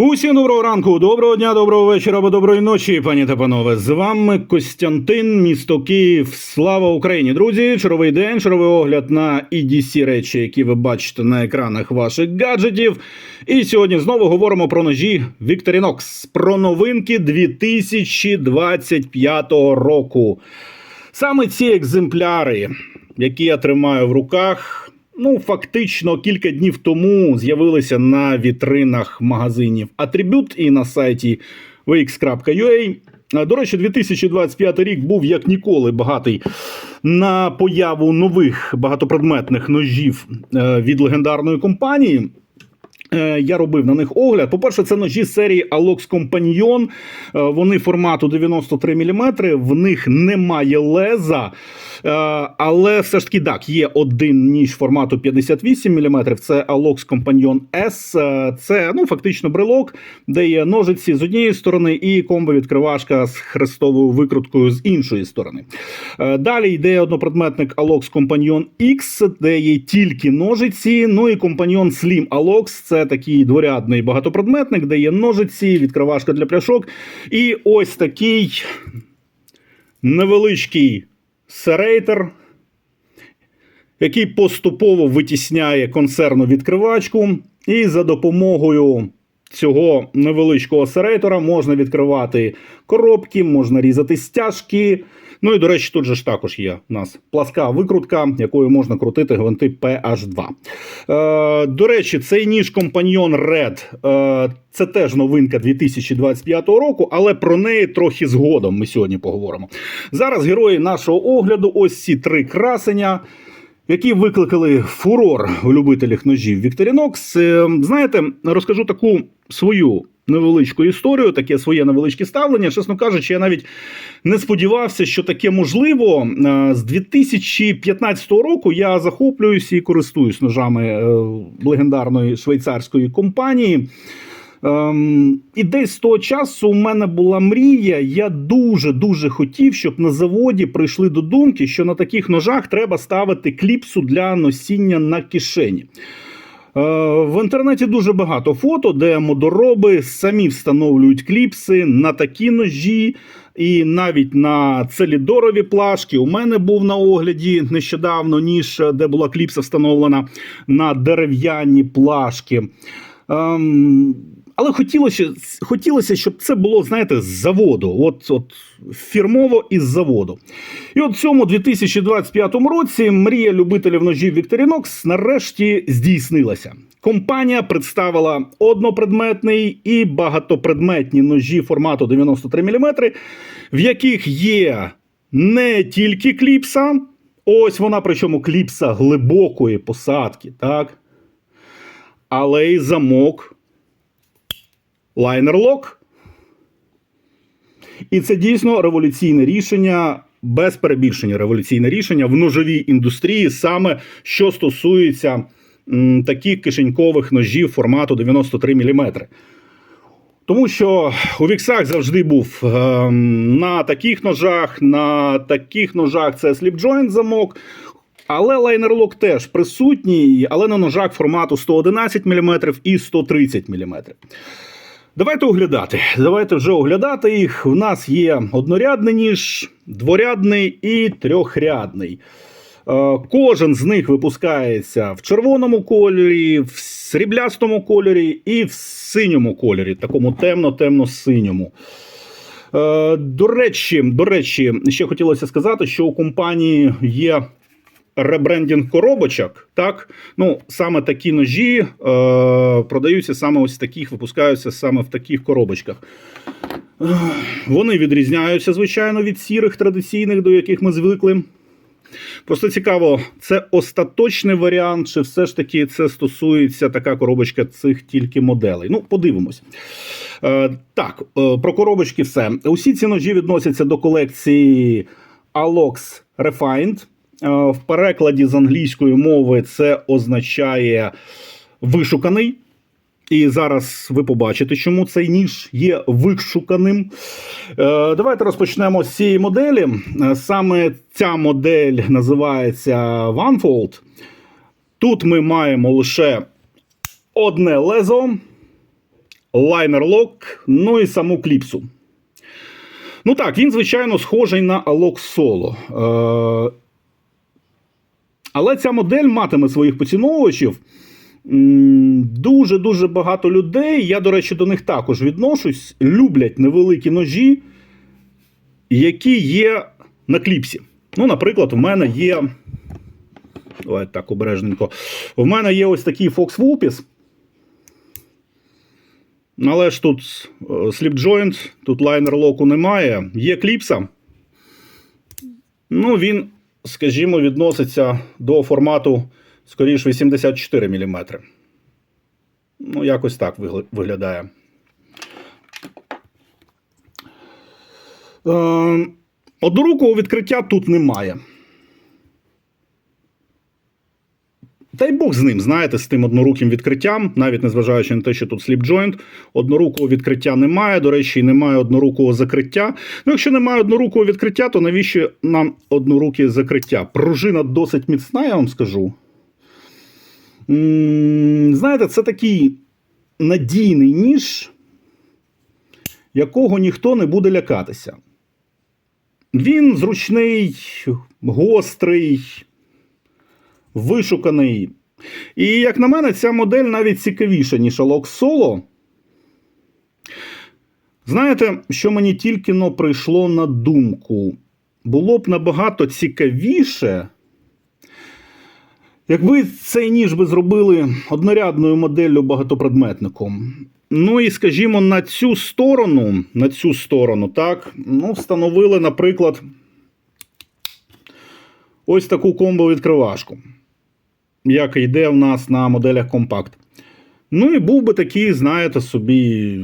Усім доброго ранку, доброго дня, доброго вечора або доброї ночі, пані та панове. З вами Костянтин, місто Київ. Слава Україні! Друзі! Черговий день, черговий огляд на EDC речі, які ви бачите на екранах ваших гаджетів. І сьогодні знову говоримо про ножі Victorinox, про новинки 2025 року. Саме ці екземпляри, які я тримаю в руках, ну фактично кілька днів тому з'явилися на вітринах магазинів Атрибют і на сайті vx.ua. Е, До речі, 2025 рік був як ніколи багатий на появу нових багатопредметних ножів е, від легендарної компанії. Е, Я робив на них огляд. По-перше, це ножі серії Alox Companion. Вони формату 93 мм, в них немає леза. Е, Але все ж таки так, є один ніж формату 58 мм. Це Alox Companion S. Е, Це ну, фактично брелок, де є ножиці з однієї сторони і комбо-відкривашка з хрестовою викруткою з іншої сторони. Е, Далі йде однопредметник Alox Companion X, де є тільки ножиці. Ну і Companion Slim Alox це такий дворядний багатопредметник, де є ножиці, відкривашка для пляшок. І ось такий невеличкий серейтер, який поступово витісняє консервну відкривачку. І за допомогою цього невеличкого серейтора можна відкривати коробки, можна різати стяжки. Ну і, до речі, тут же ж також є у нас пласка викрутка, якою можна крутити гвинти PH2. Е, до речі, цей ніж Companion Red е, це теж новинка 2025 року, але про неї трохи згодом ми сьогодні поговоримо. Зараз герої нашого огляду ось ці три красення. Які викликали фурор у любителях ножів Victorinox. Е, Знаєте, розкажу таку свою невеличку історію, таке своє невеличке ставлення. Чесно кажучи, я навіть не сподівався, що таке можливо. Е, З 2015 року я захоплююсь і користуюсь ножами е, легендарної швейцарської компанії. Ем, і десь з того часу у мене була мрія. Я дуже дуже хотів, щоб на заводі прийшли до думки, що на таких ножах треба ставити кліпсу для носіння на кишені. Е, В інтернеті дуже багато фото, де модороби самі встановлюють кліпси на такі ножі, і навіть на целідорові плашки. У мене був на огляді нещодавно ніж, де була кліпса встановлена на дерев'яні плашки. Ем, але хотілося, хотілося, щоб це було, знаєте, з заводу, от, от фірмово із заводу. І от в цьому 2025 році мрія любителів ножів Victorinox нарешті здійснилася. Компанія представила однопредметний і багатопредметні ножі формату 93 мм, в яких є не тільки кліпса, ось вона, причому кліпса глибокої посадки, так? Але й замок лайнер-лок. І це дійсно революційне рішення, без перебільшення революційне рішення в ножовій індустрії, саме що стосується м, таких кишенькових ножів формату 93 мм. Тому що у віксах завжди був ем, на таких ножах, на таких ножах це сліпджойнт замок. Але лайнерлок теж присутній, але на ножах формату 111 мм і 130 мм. Давайте оглядати. Давайте вже оглядати їх. У нас є однорядний ніж, дворядний і трьохрядний. Е, Кожен з них випускається в червоному кольорі, в сріблястому кольорі і в синьому кольорі, такому темно-темно-синьому. Е, До речі, до речі, ще хотілося сказати, що у компанії є ребрендінг коробочок. Так, ну саме такі ножі е, продаються саме ось таких, випускаються саме в таких коробочках. Е, Вони відрізняються, звичайно, від сірих традиційних, до яких ми звикли. Просто цікаво, це остаточний варіант, чи все ж таки це стосується така коробочка цих тільки моделей. Ну, подивимось. Е, так, е, про коробочки все. Усі ці ножі відносяться до колекції Alox Refined. Е, в перекладі з англійської мови це означає вишуканий. І зараз ви побачите, чому цей ніж є вишуканим. Е, Давайте розпочнемо з цієї моделі. Е, Саме ця модель називається OneFold. Тут ми маємо лише одне лезо, лайнер лок, ну і саму кліпсу. Ну так, він, звичайно, схожий на Alok Solo. Е, але ця модель матиме своїх поціновувачів. Дуже-дуже багато людей. Я, до речі, до них також відношусь. Люблять невеликі ножі, які є на кліпсі. Ну, наприклад, в мене є. Давайте так обережненько. В мене є ось такий Fox Vulpes. Але ж тут е, joint, тут лайнер локу немає. Є кліпса. Ну, він, скажімо, відноситься до формату скоріш 84 мм. Ну, якось так виглядає. Е, однорукого відкриття тут немає. Та й Бог з ним, знаєте, з тим одноруким відкриттям, навіть незважаючи на те, що тут сліп джойнт, однорукого відкриття немає. До речі, немає однорукого закриття. Ну, якщо немає однорукого відкриття, то навіщо нам одноруке закриття? Пружина досить міцна, я вам скажу. Знаєте, це такий надійний ніж, якого ніхто не буде лякатися. Він зручний, гострий, вишуканий. І, як на мене, ця модель навіть цікавіша, ніж Alok Solo. Знаєте, що мені тільки но прийшло на думку? Було б набагато цікавіше, якби цей ніж би зробили однорядною моделлю багатопредметником. Ну і скажімо, на цю сторону, на цю сторону, так, ну, встановили, наприклад, ось таку комбо-відкривашку, як йде в нас на моделях компакт. Ну і був би такий, знаєте, собі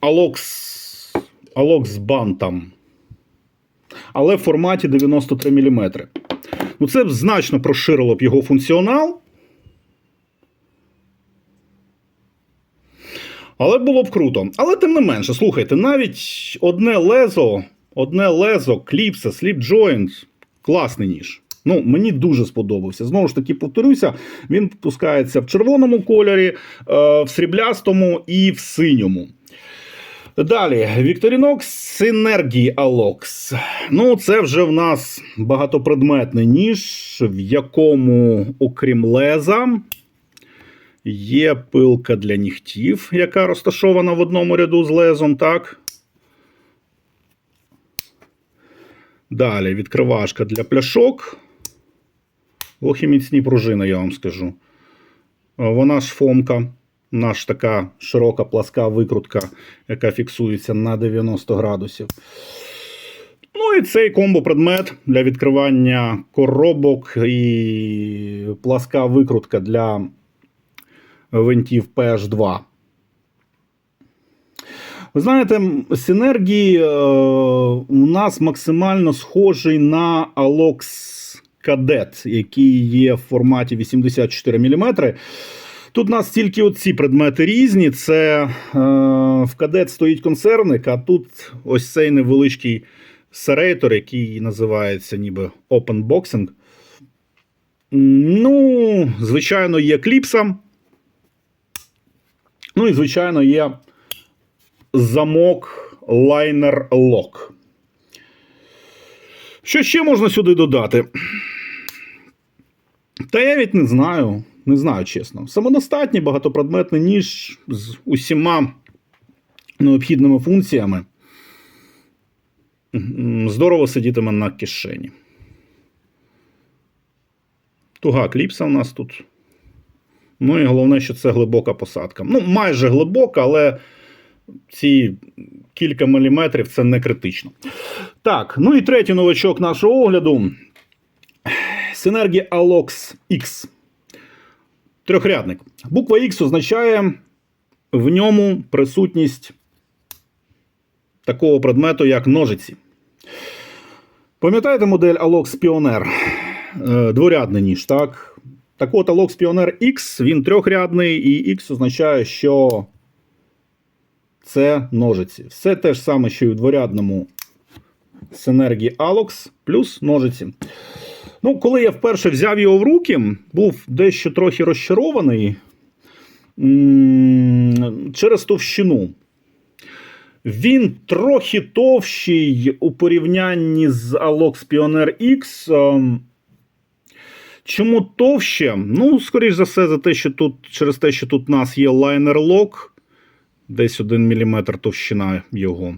Alox, Alox Bantam. Але в форматі 93 мм. Ну, це б значно розширило б його функціонал. Але було б круто. Але тим не менше, слухайте, навіть одне лезо, одне лезо, кліпса, сліп joint, класний ніж. Ну, мені дуже сподобався. Знову ж таки, повторюся, він пускається в червоному кольорі, е, в сріблястому і в синьому. Далі, Victorinox Synergy Alox. Ну, це вже в нас багатопредметний ніж, в якому, окрім леза, є пилка для нігтів, яка розташована в одному ряду з лезом, так. Далі відкривашка для пляшок. Ох і міцні пружини, я вам скажу. Вона ж фомка. Наш така широка пласка викрутка, яка фіксується на 90 градусів. Ну і цей комбо-предмет для відкривання коробок і пласка викрутка для винтів PH2. Ви знаєте, Синергії е, у нас максимально схожий на Alox Cadet, який є в форматі 84 мм. Тут у нас тільки оці предмети різні. Це е, в кадет стоїть консервник, а тут ось цей невеличкий серейтор, який називається ніби Open Boxing. Ну, звичайно, є кліпса. Ну і, звичайно, є замок лайнер лок. Що ще можна сюди додати? Та я від не знаю. Не знаю, чесно. Самодостатній багатопредметний ніж з усіма необхідними функціями. Здорово сидітиме на кишені. Туга кліпса у нас тут. Ну і головне, що це глибока посадка. Ну, майже глибока, але ці кілька міліметрів це не критично. Так, ну і третій новачок нашого огляду. Synergy Alox X. Трьохрядник. Буква X означає в ньому присутність такого предмету, як ножиці. Пам'ятаєте модель Alox Pioneer? Е, Дворядний ніж, так? Так от Alox Pioneer X, він трьохрядний, і X означає, що це ножиці. Все те ж саме, що і в дворядному Synergy Alox, плюс ножиці. Ну, коли я вперше взяв його в руки, був дещо трохи розчарований. Через товщину. Він трохи товщий у порівнянні з Alox Pioneer X. Ем, Чому товще? Ну, скоріш за все, за те, що тут, через те, що тут у нас є лайнер лок, десь 1 мм товщина його.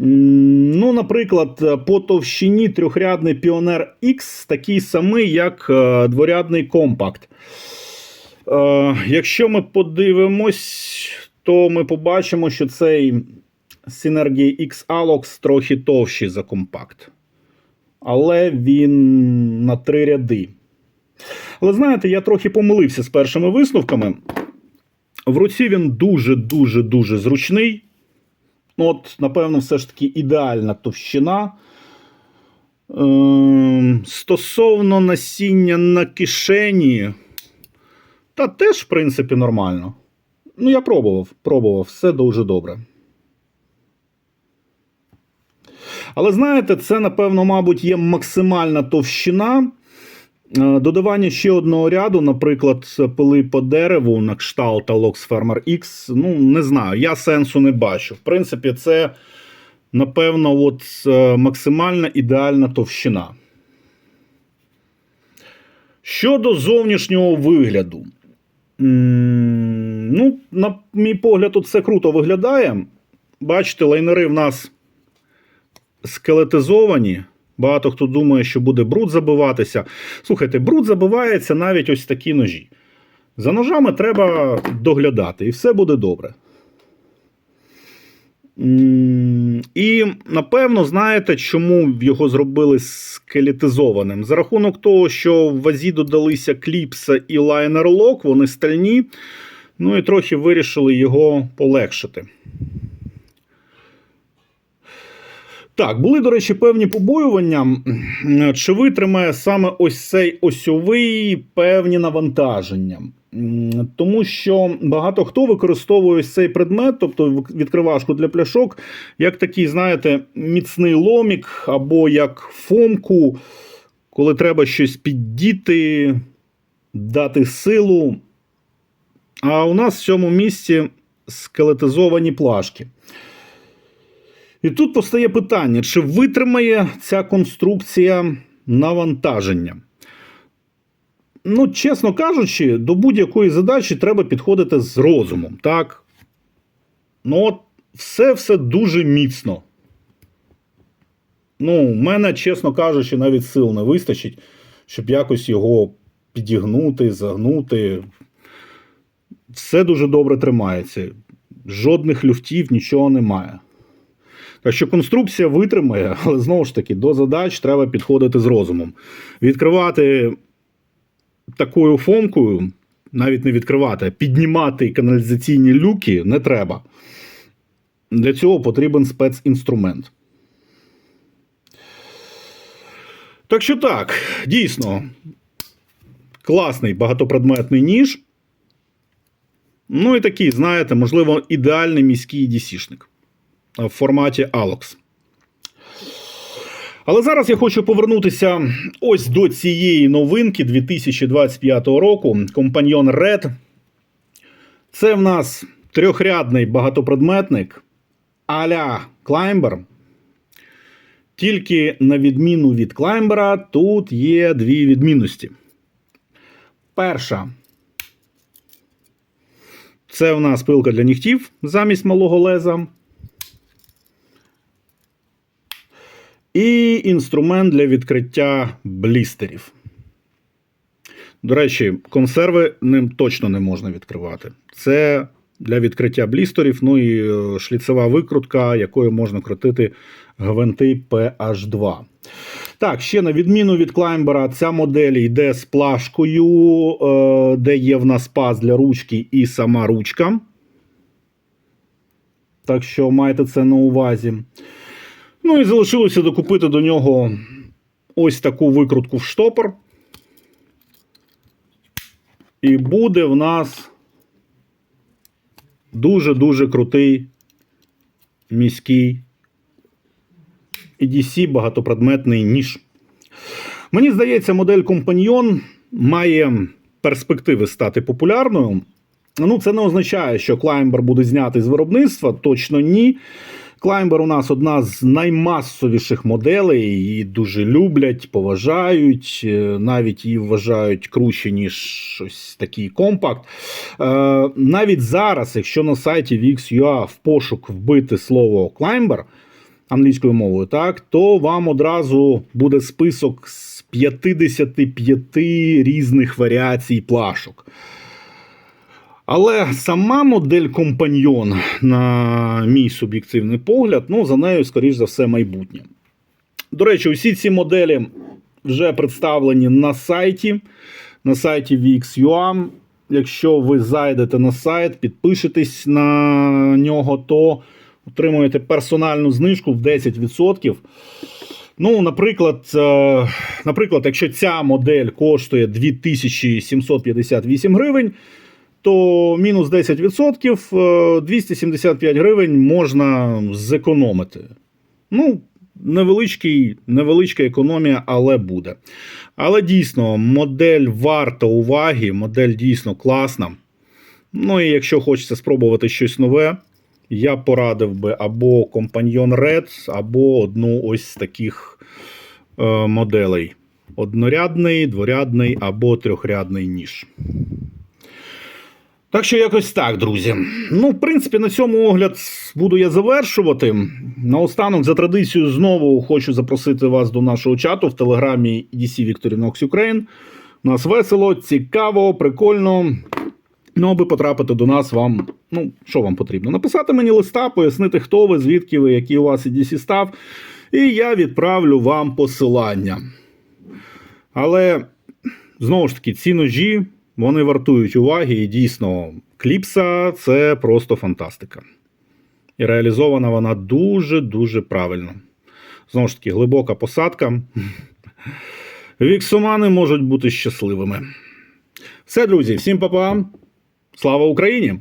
Ну, наприклад, по товщині трьохрядний Pioneer X такий самий, як е, дворядний компакт. Е, Якщо ми подивимось, то ми побачимо, що цей Synergy X Alox трохи товщий за компакт. Але він на три ряди. Але знаєте, я трохи помилився з першими висновками. В руці він дуже-дуже дуже зручний. Ну, От, напевно, все ж таки ідеальна товщина. Ем, стосовно насіння на кишені, та теж, в принципі, нормально. Ну, я пробував, пробував, все дуже добре. Але знаєте, це, напевно, мабуть, є максимальна товщина. Е, Додавання ще одного ряду, наприклад, пили по дереву на кшталт Alox Farmer X, ну, не знаю, я сенсу не бачу. В принципі, це, напевно, от е, максимальна ідеальна товщина. Щодо зовнішнього вигляду. Ну, на мій погляд, тут все круто виглядає. Бачите, лайнери в нас скелетизовані. Багато хто думає, що буде бруд забиватися. Слухайте, бруд забивається навіть ось такі ножі. За ножами треба доглядати, і все буде добре. І напевно, знаєте, чому його зробили скелетизованим? За рахунок того, що в вазі додалися кліпса і лайнер лок, вони стальні, ну і трохи вирішили його полегшити. Так, були, до речі, певні побоювання, чи витримає саме ось цей осьовий певні навантаження. Тому що багато хто використовує ось цей предмет, тобто відкривашку для пляшок, як такий, знаєте, міцний ломік або як фомку, коли треба щось піддіти, дати силу. А у нас в цьому місці скелетизовані плашки. І тут постає питання: чи витримає ця конструкція навантаження? Ну, чесно кажучи, до будь-якої задачі треба підходити з розумом, так? Ну, от все все дуже міцно. Ну, у мене, чесно кажучи, навіть сил не вистачить, щоб якось його підігнути, загнути. Все дуже добре тримається. Жодних люфтів, нічого немає. Що конструкція витримає, але знову ж таки, до задач треба підходити з розумом. Відкривати такою фомкою, навіть не відкривати, а піднімати каналізаційні люки не треба. Для цього потрібен спецінструмент. Так що так, дійсно, класний багатопредметний ніж. Ну і такий, знаєте, можливо, ідеальний міський DC-шник в форматі Alox. Але зараз я хочу повернутися ось до цієї новинки 2025 року. Компаньйон Red. Це в нас трьохрядний багатопредметник а-ля Climber. Тільки на відміну від Climber, тут є дві відмінності. Перша. Це в нас пилка для нігтів замість малого леза. І інструмент для відкриття блістерів. До речі, консерви ним точно не можна відкривати. Це для відкриття блістерів, ну і е, шліцева викрутка, якою можна крутити гвинти PH2. Так, ще на відміну від клаймбера, ця модель йде з плашкою, е, де є в нас паз для ручки і сама ручка. Так що майте це на увазі. Ну і залишилося докупити до нього ось таку викрутку в штопор. І буде в нас дуже-дуже крутий міський EDC багатопредметний ніж. Мені здається, модель Компаньйон має перспективи стати популярною. Ну, це не означає, що клаймбер буде знятий з виробництва. Точно ні. Клаймбер у нас одна з наймасовіших моделей, її дуже люблять, поважають, е, навіть її вважають круче, ніж щось такий компакт. Е, навіть зараз, якщо на сайті VXUA в пошук вбити слово Climber англійською мовою, так, то вам одразу буде список з 55 різних варіацій плашок. Але сама модель компаньйон, на мій суб'єктивний погляд, ну, за нею, скоріш за все, майбутнє. До речі, усі ці моделі вже представлені на сайті, на сайті VXUA. Якщо ви зайдете на сайт, підпишетесь на нього, то отримуєте персональну знижку в 10%. Ну, наприклад, е, наприклад, якщо ця модель коштує 2758 гривень, то мінус 10%, е, 275 гривень можна зекономити. Ну, невеличкий, невеличка економія, але буде. Але дійсно, модель варта уваги, модель дійсно класна. Ну і якщо хочеться спробувати щось нове, я порадив би або компаньйон Red, або одну ось з таких е, моделей: однорядний, дворядний або трьохрядний ніж. Так що якось так, друзі. Ну, в принципі, на цьому огляд буду я завершувати. Наостанок, за традицією, знову хочу запросити вас до нашого чату в телеграмі EDC Victorinox Ukraine. У нас весело, цікаво, прикольно. Ну, аби потрапити до нас, вам, ну, що вам потрібно? Написати мені листа, пояснити, хто ви, звідки ви, який у вас EDC став, і я відправлю вам посилання. Але знову ж таки, ці ножі вони вартують уваги, і дійсно, кліпса це просто фантастика. І реалізована вона дуже-дуже правильно. Знову ж таки, глибока посадка. Віксумани можуть бути щасливими. Все, друзі, всім па-па. Слава Україні!